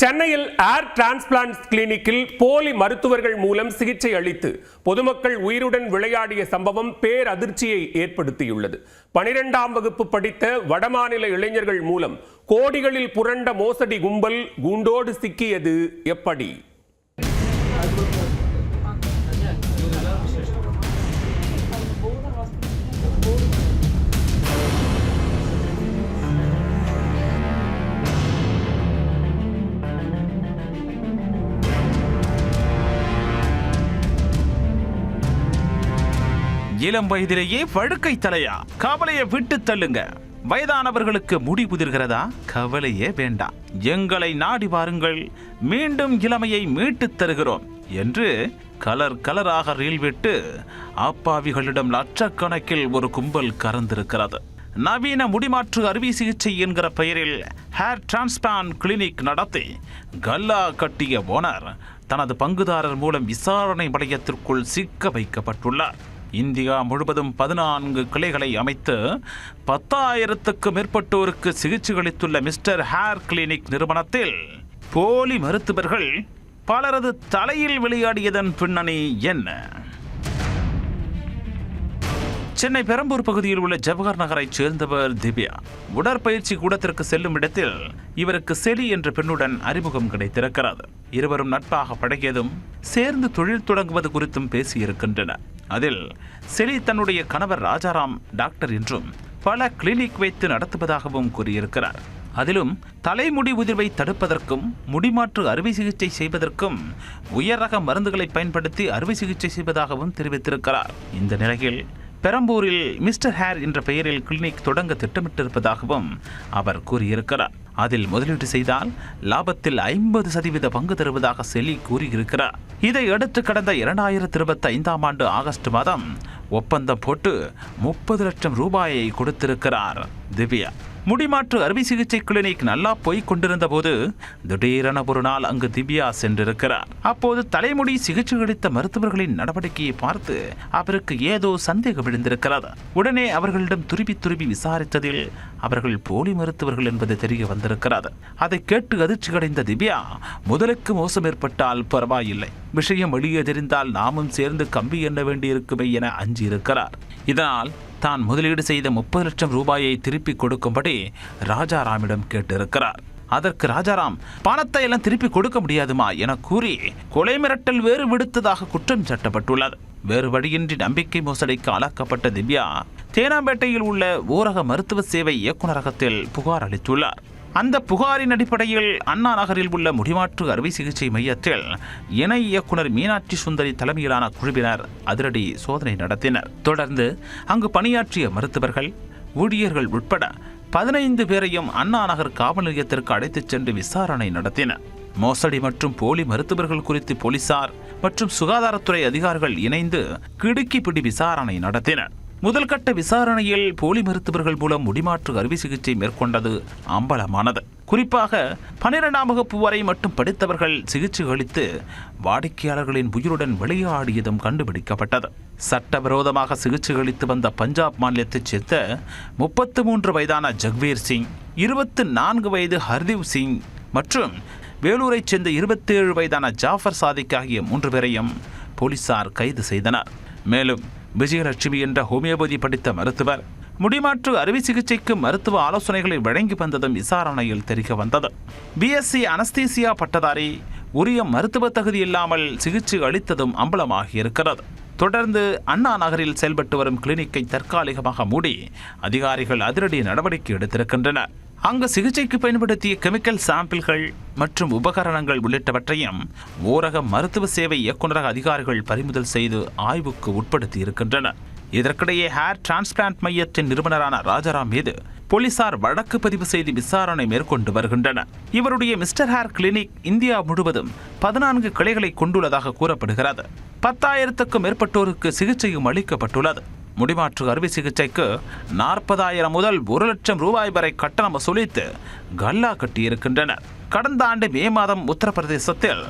சென்னையில் ஏர் டிரான்ஸ்பிளான்ட் கிளினிக்கில் போலி மருத்துவர்கள் மூலம் சிகிச்சை அளித்து பொதுமக்கள் உயிருடன் விளையாடிய சம்பவம் பேரதிர்ச்சியை ஏற்படுத்தியுள்ளது. பனிரெண்டாம் வகுப்பு படித்த வடமாநில இளைஞர்கள் மூலம் கோடிகளில் புரண்ட மோசடி கும்பல் குண்டோடு சிக்கியது எப்படி? இளம் வயதிலேயே வழுக்கை தலையா? கவலையை விட்டு தள்ளுங்க. வயதானவர்களுக்கு முடி உதிர்கிறதா கவலையே வேண்டாம். எங்களை நாடி வாருங்கள். மீண்டும் இளமையை மீட்டுத் தருகிறோம் என்று கலர் கலராக ரீல் விட்டு அப்பாவிகளிடம் லட்சக்கணக்கில் ஒரு கும்பல் கறந்திருக்கிறது. நவீன முடிமாற்று அறுவை சிகிச்சை என்கிற பெயரில் ஹேர் டிரான்ஸ்பிளான் கிளினிக் நடத்தி கல்லா கட்டிய ஓனர் தனது பங்குதாரர் மூலம் விசாரணை வளையத்திற்குள் சிக்க வைக்கப்பட்டுள்ளார். இந்தியா முழுவதும் பதினான்கு கிளைகளை அமைத்து பத்தாயிரத்துக்கு மேற்பட்டோருக்கு சிகிச்சை அளித்துள்ள மிஸ்டர் ஹேர் கிளினிக் நிறுவனத்தில் போலி மருத்துவர்கள் பலரது தலையில் விளையாடியதன் பின்னணி என்ன? சென்னை பெரம்பூர் பகுதியில் உள்ள ஜவஹர் நகரைச் சேர்ந்தவர் திவ்யா. உடற்பயிற்சி கூடத்திற்கு செல்லும் இடத்தில் இவருக்கு செலி என்ற பெண்ணுடன் அறிமுகம் கிடைத்திருக்கிறது. இருவரும் நட்பாக பழகியதும் சேர்ந்து தொழில் தொடங்குவது குறித்தும் பேசியிருக்கின்றனர். அதில் செலி தன்னுடைய கணவர் ராஜாராம் டாக்டர் என்றும் பல கிளினிக் வைத்து நடத்துவதாகவும் கூறியிருக்கிறார். அதிலும் தலைமுடி உதிர்வை தடுப்பதற்கும் முடிமாற்று அறுவை சிகிச்சை செய்வதற்கும் உயர் ரக மருந்துகளை பயன்படுத்தி அறுவை சிகிச்சை செய்வதாகவும் தெரிவித்திருக்கிறார். இந்த நிலையில் பெரம்பூரில் மிஸ்டர் ஹேர் என்ற பெயரில் கிளினிக் தொடங்க திட்டமிட்டிருப்பதாகவும் அவர் கூறியிருக்கிறார். அதில் முதலீடு செய்தால் லாபத்தில் ஐம்பது சதவீத பங்கு தருவதாக செலி கூறியிருக்கிறார். இதை அடுத்து கடந்த இரண்டாயிரத்தி இருபத்தி ஐந்தாம் ஆண்டு ஆகஸ்ட் மாதம் ஒப்பந்தம் போட்டு முப்பது லட்சம் ரூபாயை கொடுத்திருக்கிறார் திவ்யா. முடிமாற்று அறுவை சிகிச்சை கிளினிக் நல்லா போய் கொண்டிருந்த போது திடீரென ஒரு நாள் அங்கு திவ்யா சென்றிருக்கிறார். அப்போது தலைமுடி சிகிச்சை அளித்த மருத்துவர்களின் நடவடிக்கையை பார்த்து அவருக்கு ஏதோ சந்தேகம் விழுந்திருக்கிறது உடனே அவர்களிடம் துருவி துருவி விசாரித்ததில் அவர்கள் போலி மருத்துவர்கள் என்பது தெரிய வந்திருக்கிறது. அதை கேட்டு அதிர்ச்சி அடைந்த திவ்யா முதலுக்கு மோசம் ஏற்பட்டால் பரவாயில்லை. விஷயம் வெளியே தெரிந்தால் நாமும் சேர்ந்து கம்பி எண்ண வேண்டியிருக்குமே என அஞ்சியிருக்கிறார். இதனால் தான் முதலீடு செய்த முப்பது லட்சம் ரூபாயை திருப்பி கொடுக்கும்படி ராஜாராமிடம் கேட்டிருக்கிறார். அதற்கு ராஜாராம் பணத்தை எல்லாம் திருப்பி கொடுக்க முடியாதுமா? என கூறி கொலை மிரட்டல் வேறு விடுத்ததாக குற்றம் சாட்டப்பட்டுள்ளது. வேறு வழியின்றி நம்பிக்கை மோசடிக்கு ஆளாக்கப்பட்ட திவ்யா தேனாம்பேட்டையில் உள்ள ஊரக மருத்துவ சேவை இயக்குநரகத்தில் புகார் அளித்துள்ளார். அந்த புகாரின் அடிப்படையில் அண்ணா நகரில் உள்ள முடிமாற்று அறுவை சிகிச்சை மையத்தில் இணை இயக்குனர் மீனாட்சி சுந்தரி தலைமையிலான குழுவினர் அதிரடி சோதனை நடத்தினர். தொடர்ந்து அங்கு பணியாற்றிய மருத்துவர்கள் ஊழியர்கள் உட்பட பதினைந்து பேரையும் அண்ணா நகர் காவல் நிலையத்திற்கு அழைத்துச் சென்று விசாரணை நடத்தினர். மோசடி மற்றும் போலி மருத்துவர்கள் குறித்து போலீசார் மற்றும் சுகாதாரத்துறை அதிகாரிகள் இணைந்து கிடுக்கி பிடி விசாரணை நடத்தினர். முதல்கட்ட விசாரணையில் போலி மருத்துவர்கள் மூலம் முடிமாற்று அறுவை சிகிச்சை மேற்கொண்டது அம்பலமானது. குறிப்பாக பனிரெண்டாம் வகுப்பு வரை மட்டும் படித்தவர்கள் சிகிச்சை அளித்து வாடிக்கையாளர்களின் உயிருடன் விளையாடியதும் கண்டுபிடிக்கப்பட்டது. சட்டவிரோதமாக சிகிச்சை அளித்து வந்த பஞ்சாப் மாநிலத்தைச் சேர்ந்த முப்பத்து மூன்று வயதான ஜக்வீர் சிங் இருபத்து நான்கு வயது ஹர்தீப் சிங் மற்றும் வேலூரைச் சேர்ந்த இருபத்தேழு வயதான ஜாஃபர் சாதிக் ஆகிய மூன்று பேரையும் போலீசார் கைது செய்தனர். மேலும் விஜயலட்சுமி என்ற ஹோமியோபதி படித்த மருத்துவர் முடிமாற்று அறுவை சிகிச்சைக்கு மருத்துவ ஆலோசனைகளை வழங்கி வந்ததும் விசாரணையில் தெரிய வந்தது. பிஎஸ்சி அனஸ்தீசியா பட்டதாரி உரிய மருத்துவ தகுதி இல்லாமல் சிகிச்சை அளித்ததும் அம்பலமாகி இருக்கிறது தொடர்ந்து அண்ணா நகரில் செயல்பட்டு வரும் கிளினிக்கை தற்காலிகமாக மூடி அதிகாரிகள் அதிரடி நடவடிக்கை எடுத்திருக்கின்றனர். அங்கு சிகிச்சைக்கு பயன்படுத்திய கெமிக்கல் சாம்பிள்கள் மற்றும் உபகரணங்கள் உள்ளிட்டவற்றையும் ஊரக மருத்துவ சேவை இயக்குநரக அதிகாரிகள் பறிமுதல் செய்து ஆய்வுக்கு உட்படுத்தி இருக்கின்றனர் இதற்கிடையே ஹேர் டிரான்ஸ்பிளான்ட் மையத்தின் நிறுவனரான ராஜாராம் மீது போலீசார் வழக்கு பதிவு செய்து விசாரணை மேற்கொண்டு வருகின்றனர் இவருடைய மிஸ்டர் ஹேர் கிளினிக் இந்தியா முழுவதும் பதினான்கு கிளைகளை கொண்டுள்ளதாக கூறப்படுகிறது. பத்தாயிரத்துக்கும் மேற்பட்டோருக்கு சிகிச்சையும் அளிக்கப்பட்டுள்ளது. முடிமாற்று அறுவை சிகிச்சைக்கு நாற்பதாயிரம் முதல் ஒரு லட்சம் ரூபாய் வரை கட்டணம் வசூலித்து கல்லா கட்டியிருக்கின்றனர். கடந்த ஆண்டு மே மாதம் உத்தரப்பிரதேசத்தில்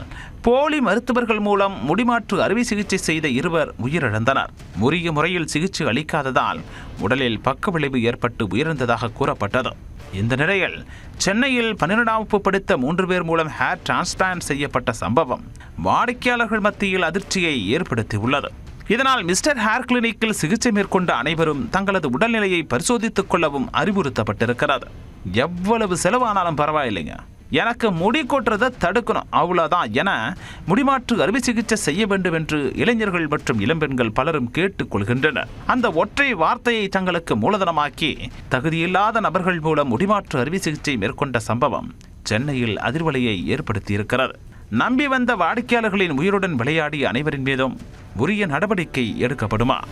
போலி மருத்துவர்கள் மூலம் முடிமாற்று அறுவை சிகிச்சை செய்த இருவர் உயிரிழந்தனர். உரிய முறையில் சிகிச்சை அளிக்காததால் உடலில் பக்க விளைவு ஏற்பட்டு உயிரிழந்ததாக கூறப்பட்டது. இந்த நிலையில் சென்னையில் பன்னிரெண்டாம் வகுப்பு படித்த மூன்று பேர் மூலம் ஹேர் டிரான்ஸ்பிளான்ட் செய்யப்பட்ட சம்பவம் வாடிக்கையாளர்கள் மத்தியில் அதிர்ச்சியை ஏற்படுத்தியுள்ளது. இதனால் மிஸ்டர் ஹேர் கிளினிக்கில் சிகிச்சை மேற்கொண்ட அனைவரும் தங்களது உடல்நிலையை பரிசோதித்துக் கொள்ளவும் அறிவுறுத்தப்பட்டிருக்கிறது. எவ்வளவு செலவானாலும் பரவாயில்லைங்க. எனக்கு முடி கொட்டுறதை தடுக்கணும் அவ்வளோதான் என முடிமாற்று அறுவை சிகிச்சை செய்ய வேண்டும் என்று இளைஞர்கள் மற்றும் இளம்பெண்கள் பலரும் கேட்டுக்கொள்கின்றனர் அந்த ஒற்றை வார்த்தையை தங்களுக்கு மூலதனமாக்கி தகுதியில்லாத நபர்கள் மூலம் முடிமாற்று அறுவை சிகிச்சை மேற்கொண்ட சம்பவம் சென்னையில் அதிர்வலையை ஏற்படுத்தியிருக்கிறது. நம்பி வந்த வாடிக்கையாளர்களின் உயிருடன் விளையாடி அனைவரின் மீதும் உரிய நடவடிக்கை எடுக்கப்படுமா?